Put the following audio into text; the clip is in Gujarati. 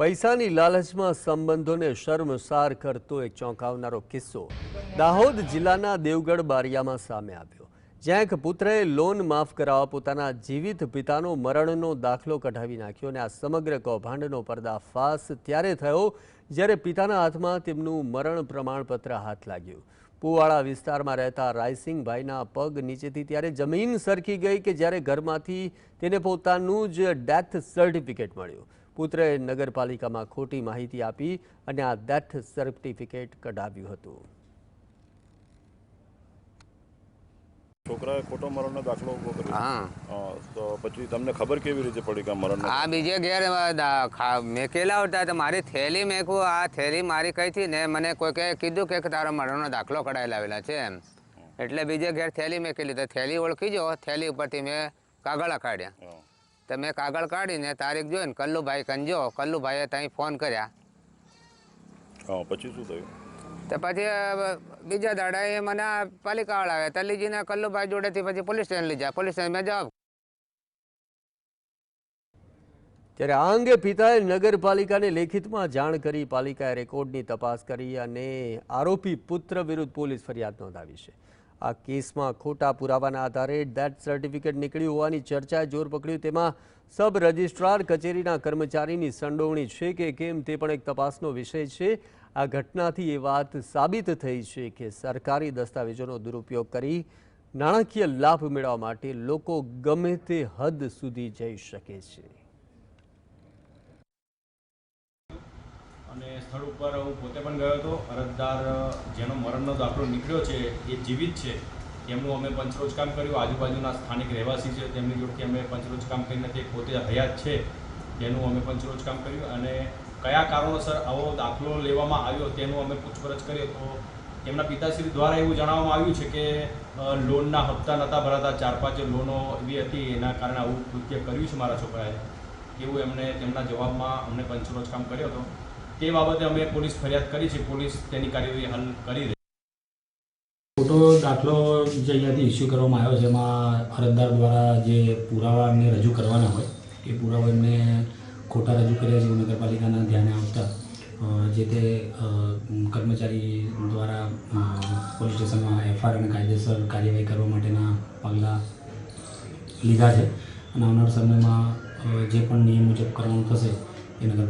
પૈસાની લાલચમાં સંબંધોને શર્મસાર કરતો એક ચોંકાવનારો કિસ્સો દાહોદ જિલ્લાના દેવગઢ બારિયામાં સામે આવ્યો, જ્યાં એક પુત્રએ લોન માફ કરાવવા પોતાના જીવિત પિતાનો મરણનો દાખલો કઢાવી નાખ્યો અને આ સમગ્ર કૌભાંડનો પર્દાફાશ ત્યારે થયો જ્યારે પિતાના હાથમાં તેમનું મરણ પ્રમાણપત્ર હાથ લાગ્યું. પુવાળા વિસ્તારમાં રહેતા રાયસિંગભાઈના પગ નીચેથી ત્યારે જમીન સરકી ગઈ કે જ્યારે ઘરમાંથી તેને પોતાનું જ ડેથ સર્ટિફિકેટ મળ્યું. પુત્રએ નગરપાલિકામાં ખોટી માહિતી આપી અને આ ડેથ સર્ટિફિકેટ કઢાવ્યું હતું. છોકરાએ ખોટો મરણનો દાખલો ઊભો કર્યો. હા. હા, તો પછી તમને ખબર કેવી રીતે પડી કે આ આ બીજે ઘેર મેકેલા હતા. તો મારી થેલી મેકું આ થેલી મારી કઈ થી ને મને કોઈકે કીધું કે તારો મરણનો દાખલો કઢાઈ લાવેલા છે એમ. એટલે બીજે ઘેર થેલી મેકેલી. તો થેલી ઓળખી જો થેલી ઉપરથી મેં કાગળ કાઢ્યા. હા. તો મેં કાગળ કાઢીને તારીખ જોઈને કલ્લુભાઈ કંજો કલ્લુભાઈએ ત્યાં ફોન કર્યા. હા પછી શું થયું? તો પછી બીજા દાડાએ મને પાલિકા પાલિકાવાળા આવ્યા. તો કલ્લુભાઈ જોડેથી પછી પોલીસ સ્ટેશન લઈ જાય. પોલીસ સ્ટેશન મેં જવાબ ત્યારે આ અંગે પિતાએ નગરપાલિકાને લેખિતમાં જાણ કરી પાલિકાએ રેકોર્ડની તપાસ કરી અને આરોપી પુત્ર વિરુદ્ધ પોલીસ ફરિયાદ નોંધાવી છે. આ કેસમાં ખોટા પુરાવાના આધારે ડેથ સર્ટિફિકેટ નીકળ્યું હોવાની ચર્ચાએ જોર પકડ્યું. તેમાં સબ રજિસ્ટ્રાર કચેરીના કર્મચારીની સંડોવણી છે કે કેમ તે પણ એક તપાસનો વિષય છે. આ ઘટનાથી એ વાત સાબિત થઈ છે કે સરકારી દસ્તાવેજોનો દુરુપયોગ કરી નાણાકીય લાભ મેળવવા માટે લોકો ગમે તે હદ સુધી જઈ શકે છે. અને સ્થળ ઉપર હું પોતે પણ ગયો હતો. અરજદાર, જેનો મરણનો દાખલો નીકળ્યો છે, એ જીવિત છે. તેમનું અમે પંચરોજ કામ કર્યું. આજુબાજુના સ્થાનિક રહેવાસી છે, તેમની જોડથી અમે પંચરોજ કામ કરીને તે પોતે હયાત છે, તેનું અમે પંચરોજ કામ કર્યું. અને કયા કારણોસર આવો દાખલો લેવામાં આવ્યો તેનું અમે પૂછપરછ કરીએ તો તેમના પિતાશ્રી દ્વારા એવું જણાવવામાં આવ્યું છે કે લોનના હપ્તા નહોતા ભરાતા, ચાર પાંચ લોનો એવી હતી, એના કારણે આવું કૃત્ય કર્યું છે મારા છોકરાએ. એવું એમને તેમના જવાબમાં અમને પંચરોજ કામ કર્યો હતો. તે બાબતે અમે પોલીસ ફરિયાદ કરી છે. પોલીસ તેની કાર્યવાહી હાલ કરી રહી ખોટો દાખલો જે અહીંયાથી ઇસ્યુ કરવામાં આવ્યો છે એમાં અરજદાર દ્વારા જે પુરાવા એમને રજૂ કરવાના હોય, એ પુરાવા એમને ખોટા રજૂ કર્યા છે નગરપાલિકાના ધ્યાને આવતા જે તે કર્મચારી દ્વારા પોલીસ સ્ટેશનમાં એફઆઈઆર અને કાયદેસર કાર્યવાહી કરવા માટેના પગલાં લીધા છે. અને આવનાર સમયમાં જે પણ નિયમ મુજબ કરવાનું થશે, એ નગર